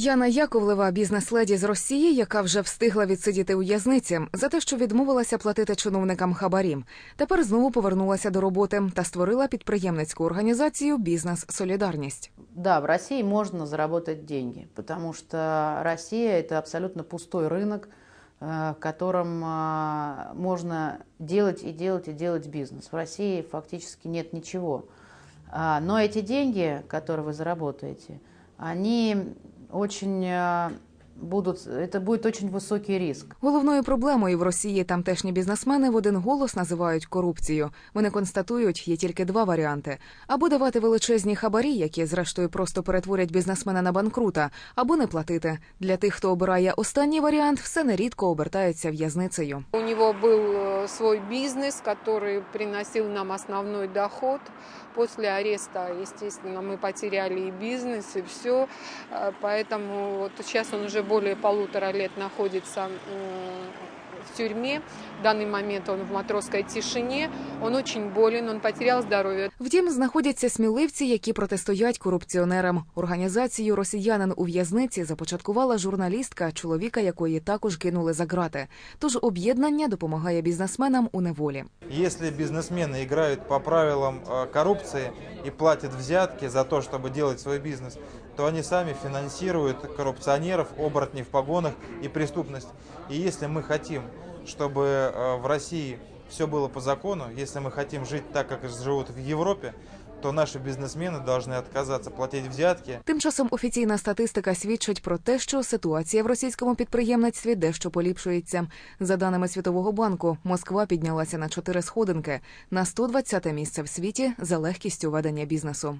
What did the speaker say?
Яна Яковлева, бізнес-леді з Росії, яка вже встигла відсидіти у в'язниці за те, що відмовилася платити чиновникам хабарі. Тепер знову повернулася до роботи та створила підприємницьку організацію Бізнес Солідарність. Да, в России можно заработать деньги, потому что Россия это абсолютно пустой рынок, э, в котором а, можно делать и делать и делать бизнес. В России фактически нет ничего. А, Но эти деньги, которые вы заработаете, они очень а, будут, это будет очень высокий риск. Головною проблемою в Росії тамтешні бізнесмени в один голос називають корупцію. Вони констатують, є тільки два варіанти: або давати величезні хабарі, які зрештою просто перетворять бізнесмена на банкрута, або не платити. Для тих, хто обирає останній варіант, все нерідко обертається в'язницею. У него был э, свой бизнес, который приносил нам основной доход. После ареста, естественно, мы потеряли и бизнес, и все. Поэтому вот сейчас он уже более полутора лет находится м, в тюрьме. В данный момент он в матросской тишине. Он очень болен, он потерял здоровье. Втім, знаходяться сміливці, які протистоять корупціонерам. Організацію росіянин у в'язниці започаткувала журналістка, чоловіка якої також кинули за грати. Тож об'єднання допомагає бізнесменам у неволі. Если бизнесмены играют по правилам э, коррупции И платят взятки за то, чтобы делать свой бизнес, то они сами финансируют коррупционеров, оборотней в погонах и преступность. И если мы хотим, чтобы э, в России все было по закону, если мы хотим жить так, как живут в Европе, то наші бізнесмени повинні отказаться платити взятки, Тим часом офіційна статистика свідчить про те, що ситуація в російському підприємництві дещо поліпшується. За даними Світового банку, Москва піднялася на чотири сходинки на 120-те місце в світі за легкістю ведення бізнесу.